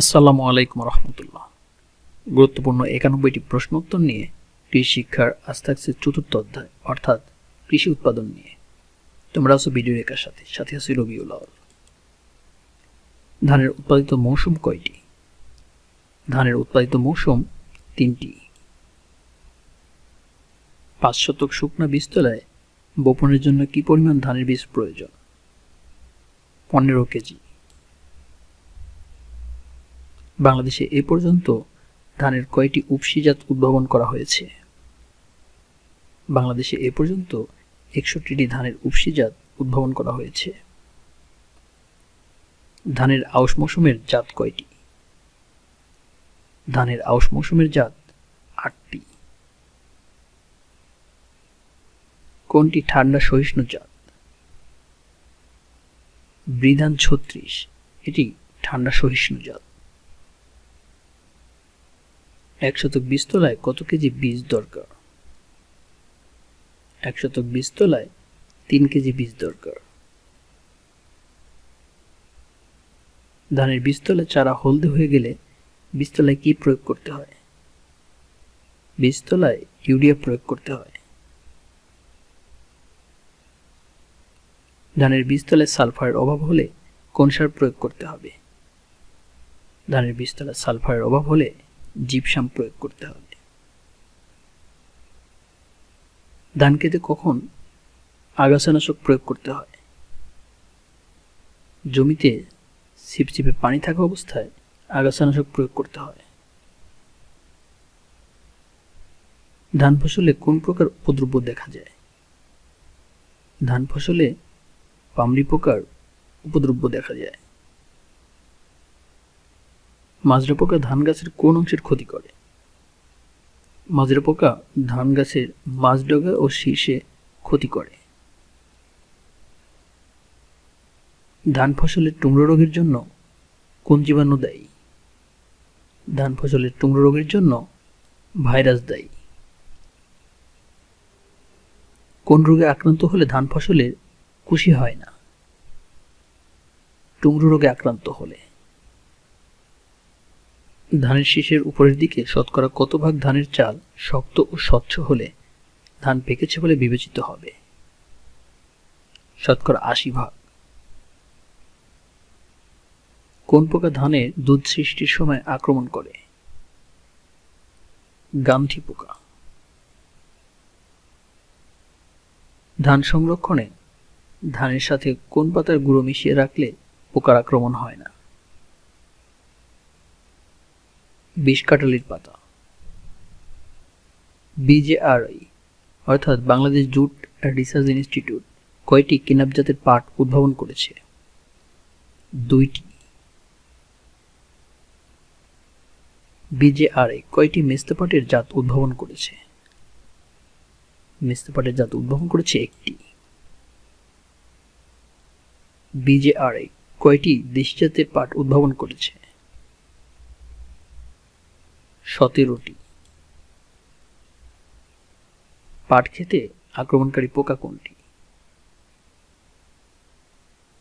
আসসালামু আলাইকুম রহমতুল্লাহ। গুরুত্বপূর্ণ একানব্বইটি প্রশ্ন উত্তর নিয়ে কৃষি শিক্ষার আজ থাকছে চতুর্থ অধ্যায়, অর্থাৎ কৃষি উৎপাদন নিয়ে। তোমরা আছো ভিডিও রেখার সাথে সাথে আছি রবিউল ধানের উৎপাদিত মৌসুম কয়টি? ধানের উৎপাদিত মৌসুম তিনটি। পাঁচ শতক শুকনা বীজতলায় বপনের জন্য কি পরিমাণ ধানের বীজ প্রয়োজন? পনেরো কেজি। বাংলাদেশে এ পর্যন্ত ধানের কয়টি উপসিজাত উদ্ভাবন করা হয়েছে? বাংলাদেশে এ পর্যন্ত একষট্টিটি ধানের উপসিজাত উদ্ভাবন করা হয়েছে। ধানের আউশ মৌসুমের জাত কয়টি? ধানের আউশ মৌসুমের জাত আটটি। কোনটি ঠান্ডা সহিষ্ণু জাত? বৃধান ছত্রিশ, এটি ঠান্ডা সহিষ্ণু জাত। এক শতক বীজতলায় কত কেজি বীজ দরকার? এক শতক বীজতলায় তিন কেজি বীজ দরকার। ধানের বীজতলায় চারা হলদে হয়ে গেলে বীজতলায় কি প্রয়োগ করতে হয়? বীজতলায় ইউরিয়া প্রয়োগ করতে হয়। ধানের বীজতলায় সালফারের অভাব হলে কোন সার প্রয়োগ করতে হবে? ধানের বীজতলায় সালফারের অভাব হলে জিপসাম প্রয়োগ করতে হবে। ধান খেতে কখন আগাছানাশক প্রয়োগ করতে হয়? জমিতে ছিপছিপে পানি থাকা অবস্থায় আগাছানাশক প্রয়োগ করতে হয়। ধান ফসলে কোন প্রকার উপদ্রব্য দেখা যায়? ধান ফসলে পামড়ি পোকার উপদ্রব্য দেখা যায়। মাজরা পোকা ধান গাছের কোন অংশের ক্ষতি করে? মাজরা পোকা ধান গাছের মাঝডগা ও শীর্ষে ক্ষতি করে। ধান ফসলের টুমড়ো রোগের জন্য কোন জীবাণু দায়ী? ধান ফসলের টুমড়ো রোগের জন্য ভাইরাস দায়ী। কোন রোগে আক্রান্ত হলে ধান ফসলের খুশি হয় না? টুমড়ো রোগে আক্রান্ত হলে। ধানের শীষের উপরের দিকে শতকরা কত ভাগ ধানের চাল শক্ত ও স্বচ্ছ হলে ধান পেকেছে বলে বিবেচিত হবে? শতকরা আশি ভাগ। কোন পোকা ধানের দুধ সৃষ্টির সময় আক্রমণ করে? গান্ধী পোকা। ধান সংরক্ষণে ধানের সাথে কোন পাতার গুঁড়ো মিশিয়ে রাখলে পোকার আক্রমণ হয় না? বিষ পাতা। বিজেআরআই অর্থাৎ বাংলাদেশ জুট রিসার্চ ইনস্টিটিউট, কয়টি কিনাব জাতের পাট উদ্ভাবন করেছে? দুইটি। বিজেআরআই কয়টি মেস্তা পাটের জাত উদ্ভাবন করেছে? মেস্তা পাটের জাত উদ্ভাবন করেছে একটি। বিজেআরআই কয়টি দেশি জাতের পাট উদ্ভাবন করেছে? সতেরোটি পাট খেতে আক্রমণকারী পোকা কোনটি?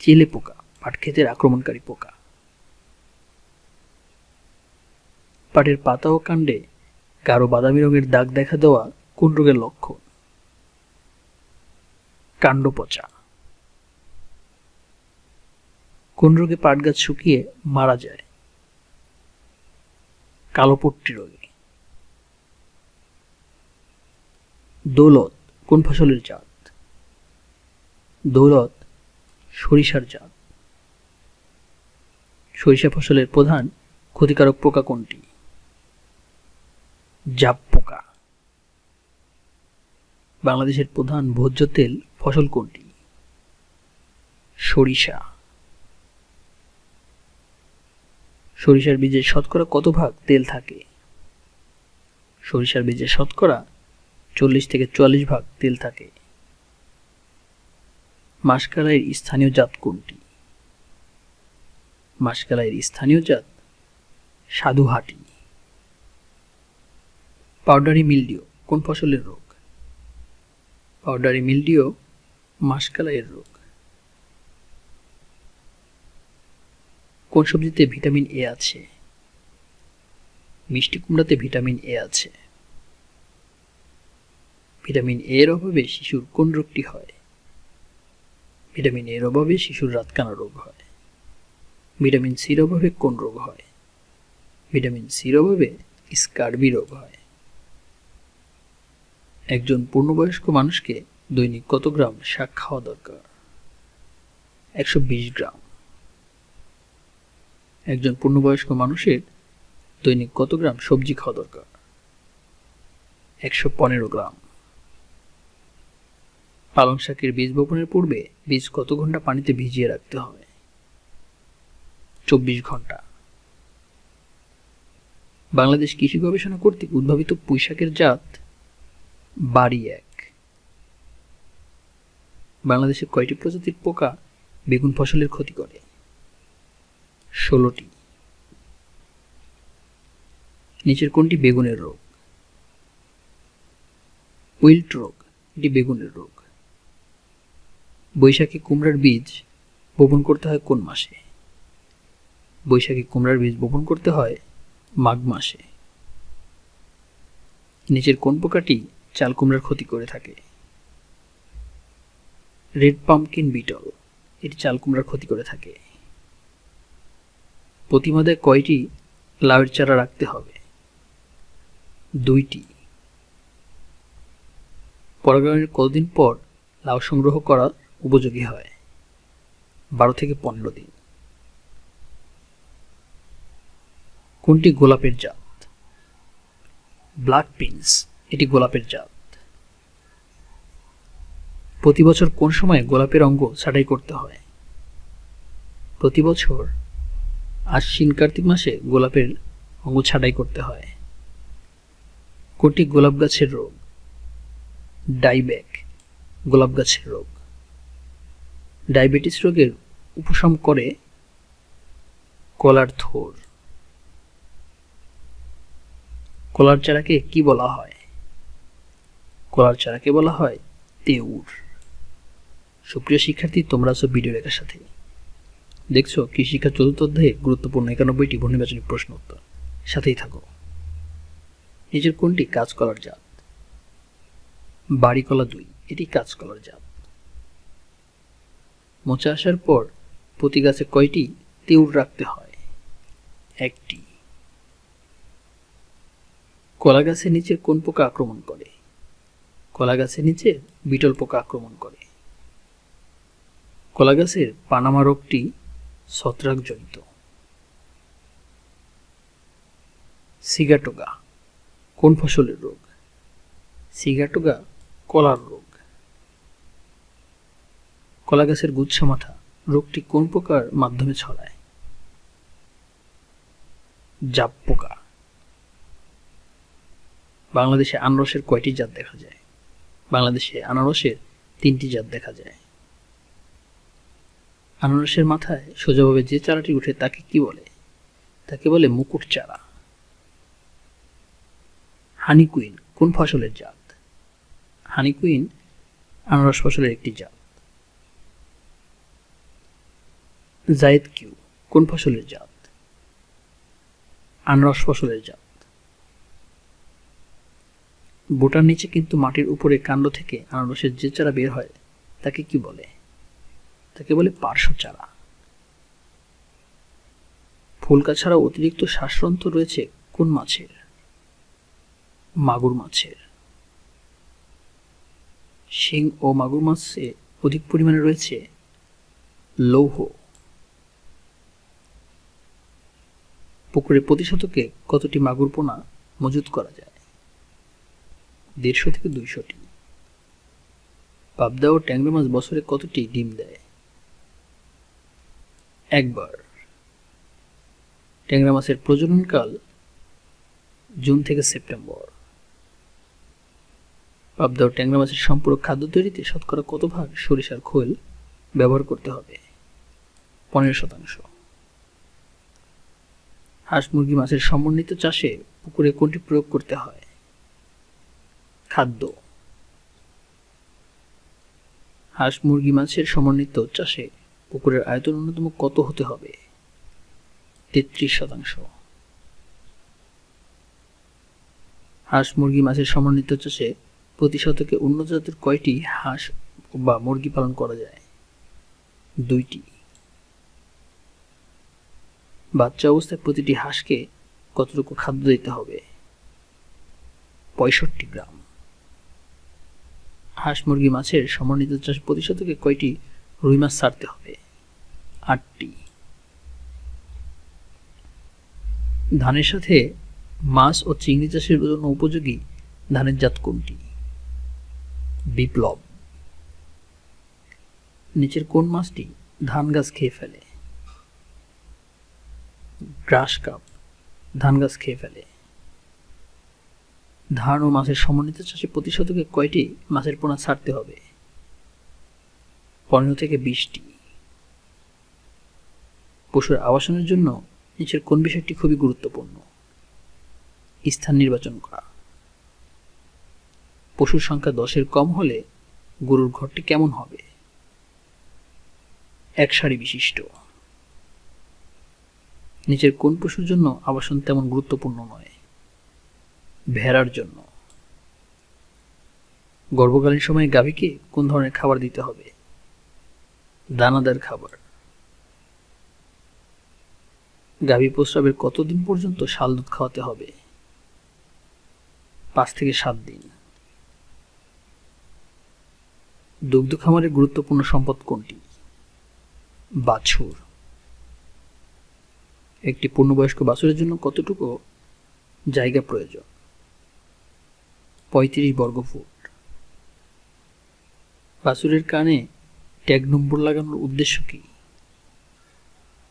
চেলে পোকা, পাট ক্ষেতের আক্রমণকারী পোকা। পাটের পাতা ও কাণ্ডে গাঢ় বাদামি রঙের দাগ দেখা দেওয়া কোন রোগের লক্ষণ? কাণ্ড পচা। কোন রোগে পাট গাছ শুকিয়ে মারা যায়? কালোপট্টি রোগে দৌলত, কোন ফসলের জাত? দৌলত, সরিষার জাত। সরিষা ফসলের প্রধান ক্ষতিকারক পোকা কোনটি? জাপ পোকা। বাংলাদেশের প্রধান ভোজ্য তেল ফসল কোনটি? সরিষা। সরিষার বীজে শতকরা কত ভাগ তেল থাকে? সরিষার বীজে শতকরা চল্লিশ থেকে চুয়াল্লিশ ভাগ তেল থাকে। মাসকালাইয়ের স্থানীয় জাত কোনটি? মাসকালাইয়ের স্থানীয় জাত সাধুহাটি। পাউডারি মিলডিও কোন ফসলের রোগ? পাউডারি মিলডিও মাসকালাইয়ের রোগ। কোন সবজিতে ভিটামিন এ আছে? মিষ্টি কুমড়াতে ভিটামিন এ আছে। ভিটামিন এ এর অভাবে শিশুর কোন রোগটি হয়? ভিটামিন এর অভাবে শিশুর রাতকানা রোগ হয়। ভিটামিন সির অভাবে কোন রোগ হয়? ভিটামিন সির অভাবে স্কার্বি রোগ হয়। একজন পূর্ণবয়স্ক মানুষকে দৈনিক কত গ্রাম শাক খাওয়া দরকার? একশো বিশ গ্রাম। একজন পূর্ণবয়স্ক মানুষের দৈনিক কত গ্রাম সবজি খাওয়া দরকার? একশো পনেরো গ্রাম। পালং শাকের বীজ বপনের পূর্বে বীজ কত ঘণ্টা পানিতে ভিজিয়ে রাখতে হবে? চব্বিশ ঘণ্টা। বাংলাদেশ কৃষি গবেষণা কর্তৃক উদ্ভাবিত পুঁইশাকের জাত বাড়ি এক। বাংলাদেশের কয়টি প্রজাতির পোকা বেগুন ফসলের ক্ষতি করে? ষোলোটি। নিচের কোনটি বেগুনের রোগ? উইল্ট রোগ, এটি বেগুনের রোগ। বৈশাখী কুমড়ার বীজ বপন করতে হয় কোন মাসে? বৈশাখী কুমড়ার বীজ বপন করতে হয় মাঘ মাসে। নিচের কোন পোকাটি চাল কুমড়ার ক্ষতি করে থাকে? রেড পাম্পকিন বিটল, এটি চাল কুমড়ার ক্ষতি করে থাকে। প্রতিমাদে কয়টি লাউয়ের চারা রাখতে হবে? দুইটি। পরাগায়নের কতদিন পর লাউ সংগ্রহ করা উপযোগী হয়? বারো থেকে পনেরো দিন। কোনটি গোলাপের জাত? ব্ল্যাক পিন্স, এটি গোলাপের জাত। প্রতি বছর কোন সময় গোলাপের অঙ্গ ছাঁটাই করতে হয়? প্রতি বছর আশ্বিন কার্তিক মাসে গোলাপের অঙ্গ ছাঁটাই করতে হয়। কোনটি গোলাপ গাছের রোগ। ডাইব্যাক গোলাপ গাছের রোগ। ডায়াবেটিস রোগের উপশম করে কলার থোর। কলার চারাকে কি বলা হয়? কলার চারাকে বলা হয় তেউর। সুপ্রিয় শিক্ষার্থী, তোমরা আছো ভিডিও রেখার সাথে। দেখছ কৃষিকার চতুর্থ অধ্যায়ে গুরুত্বপূর্ণ একানব্বইটি নির্বাচনী প্রশ্ন উত্তর। সাথেই থাকো। নিজের কোনটি কাজ কলার জাত? বাড়ি কলা দুই, এটি কাজ কলার জাত। মোচা আসার পর প্রতি গাছে কয়টি তেউর রাখতে হয়? একটি। কলা গাছের নিচে কোন পোকা আক্রমণ করে? কলা গাছের নিচে বিটল পোকা আক্রমণ করে। কলা গাছের পানামা রোগটি ছত্রাকজনিত সিগাটোগা, কোন ফসলের রোগ? সিগাটোগা, কলার রোগ। কলা গাছের গুচ্ছ মাথা, রোগটি কোন প্রকার মাধ্যমে ছড়ায়? জাপ পোকা। বাংলাদেশে আনারসের কয়টি জাত দেখা যায়? বাংলাদেশে আনারসের তিনটি জাত দেখা যায়। আনারসের মাথায় সোজাভাবে যে চারাটি উঠে তাকে কি বলে? তাকে বলে মুকুট চারা। হানি কুইন, কোন ফসলের জাত? হানি কুইন আনারস ফসলের একটি জাত। জায়েদ কিউ, কোন ফসলের জাত? আনারস ফসলের জাত। বোটার নিচে কিন্তু মাটির উপরে কাণ্ড থেকে আনারসের যে চারা বের হয়, তাকে কি বলে? তাকে বলে পার্শ্ব চারা ফুলকা ছাড়া অতিরিক্ত শ্বাসরন্ধ্র রয়েছে কোন মাছের? মাগুর মাছের। শিং ও মাগুর মাছে অধিক পরিমাণে রয়েছে লৌহ। পুকুরে প্রতি শতকে কতটি মাগুর পোনা মজুত করা যায়? দেড়শো থেকে দুইশোটি। পাবদা ও ট্যাংরা মাছ বছরে কতটি ডিম দেয়? একবার। ট্যাংরা মাছের প্রজননকাল জুন থেকে সেপ্টেম্বর। পাবদা ট্যাংরা মাছের সম্পূরক খাদ্য তৈরিতে শতকরা কত ভাগ সরিষার খোল ব্যবহার করতে হবে? পনেরো শতাংশ। হাঁস মুরগি মাছের সমন্বিত চাষে পুকুরে কোনটি প্রয়োগ করতে হয়? খাদ্য। হাঁস মুরগি মাছের সমন্বিত চাষে পুকুরের আয়তন ন্যূনতম কত হতে হবে? তেত্রিশ শতাংশ। হাঁস, মুরগি, মাছের সমন্বিত চাষে প্রতি শতকে উন্নত জাতের কয়টি হাঁস বা মুরগি পালন করা যায়? দুইটি। বাচ্চা অবস্থায় প্রতিটি হাঁসকে কতটুকু খাদ্য দিতে হবে? পঁয়ষট্টি গ্রাম। হাঁস, মুরগি, মাছের সমন্বিত চাষ প্রতি শতকে কয়টি রুই মাছ ছাড়তে হবে? আটটি। ধানের সাথে মাছ ও চিংড়ি চাষের জন্য উপযোগী ধানের জাত কোনটি? বিপ্লব। নিচের কোন মাছটি ধান গাছ খেয়ে ফেলে? গ্রাস কাপ, ধান গাছ খেয়ে ফেলে। ধান ও মাছের সমন্বিত চাষে প্রতি শতকে কয়টি মাছের পোনা ছাড়তে হবে? পনেরো থেকে বিশটি। পশুর আবাসনের জন্য নিচের কোন বিষয়টি খুবই গুরুত্বপূর্ণ? স্থান নির্বাচন করা। পশুর সংখ্যা দশের কম হলে গরুর ঘরটি কেমন হবে? এক সারি বিশিষ্ট। নিচের কোন পশুর জন্য আবাসন তেমন গুরুত্বপূর্ণ নয়? ভেড়ার জন্য। গর্ভকালীন সময়ে গাভীকে কোন ধরনের খাবার দিতে হবে? দানাদার খাবার। গাভী প্রস্রাবের কতদিন পর্যন্ত শাল দুধ খাওয়াতে হবে? পাঁচ থেকে সাত দিন। দুগ্ধ খামারের গুরুত্বপূর্ণ সম্পদ কোনটি? বাছুর। একটি পূর্ণবয়স্ক বাছুরের জন্য কতটুকু জায়গা প্রয়োজন? পঁয়ত্রিশ বর্গফুট বাছুরের কানে ট্যাগ নম্বর লাগানোর উদ্দেশ্য কি?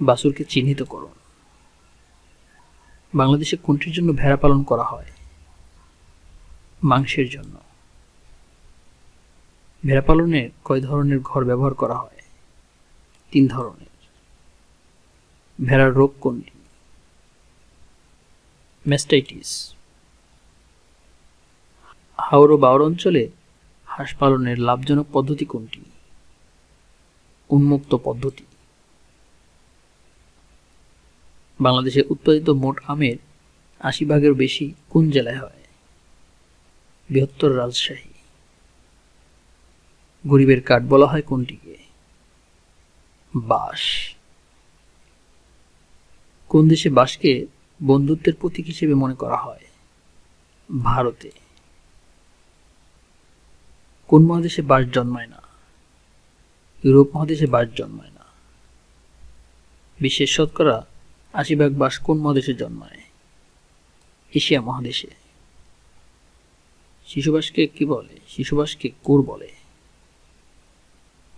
বাছুরকে চিহ্নিত করুন। বাংলাদেশে কোনটির জন্য ভেড়া পালন করা হয়। মাংসের জন্য। ভেড়া পালনের কয় ধরনের ঘর ব্যবহার করা হয়? তিন ধরনের। ভেড়ার রোগ কোনটি ম্যাস্টাইটিস হাওড় ও বাওড় অঞ্চলে হাঁস পালনের লাভজনক পদ্ধতি কোনটি? উন্মুক্ত পদ্ধতি। বাংলাদেশে উৎপাদিত মোট আমের আশি ভাগের বেশি কোন জেলায় হয়? বৃহত্তর রাজশাহী। গরিবের কাঠ বলা হয় কোনটিকে? বাঁশ। কোন দেশে বাঁশকে বন্ধুত্বের প্রতীক হিসেবে মনে করা হয়? ভারতে। কোন মহাদেশে বাঁশ জন্মায় না? ইউরোপ মহাদেশে বাঁশ জন্মায় না। বিশ্বের শতকরা আশি ভাগ বাঁশ কোন মহাদেশে জন্মায় এশিয়া মহাদেশে। শিশুবাসকে কি বলে? শিশুবাসকে কোর বলে।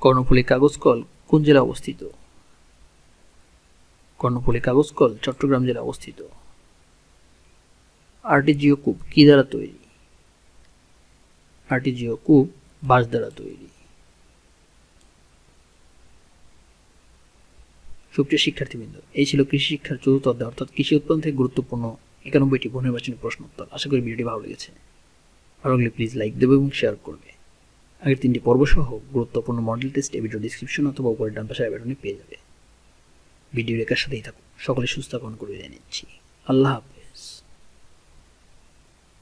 কর্ণফুলী কাগজ কল কোন জেলা অবস্থিত? কর্ণফুলী কাগজ কল চট্টগ্রাম জেলা অবস্থিত। আর্টিজিও কূপ কি দ্বারা তৈরি? আর্টিজিও কূপ বাঁশ দ্বারা তৈরি। সুপ্রিয় শিক্ষার্থীবৃন্দ, এই ছিল কৃষি শিক্ষার চতুর্থ অধ্যায়, অর্থাৎ কৃষি উৎপাদন থেকে গুরুত্বপূর্ণ একানব্বইটি বহুনির্বাচনী প্রশ্ন উত্তর। আশা করি ভিডিওটি ভালো লেগেছে। ভালো লাগলে প্লিজ লাইক দেবে এবং শেয়ার করবে। আগের তিনটি পর্ব সহ গুরুত্বপূর্ণ মডেল টেস্ট এই ভিডিও ডিসক্রিপশন অথবা উপরের ডান পাশে আইবাটনে পেয়ে যাবে। ভিডিও রেখার সাথেই থাকুন। সকলে সুস্থাপন করে জানিয়েছি আল্লাহ হাফেজ।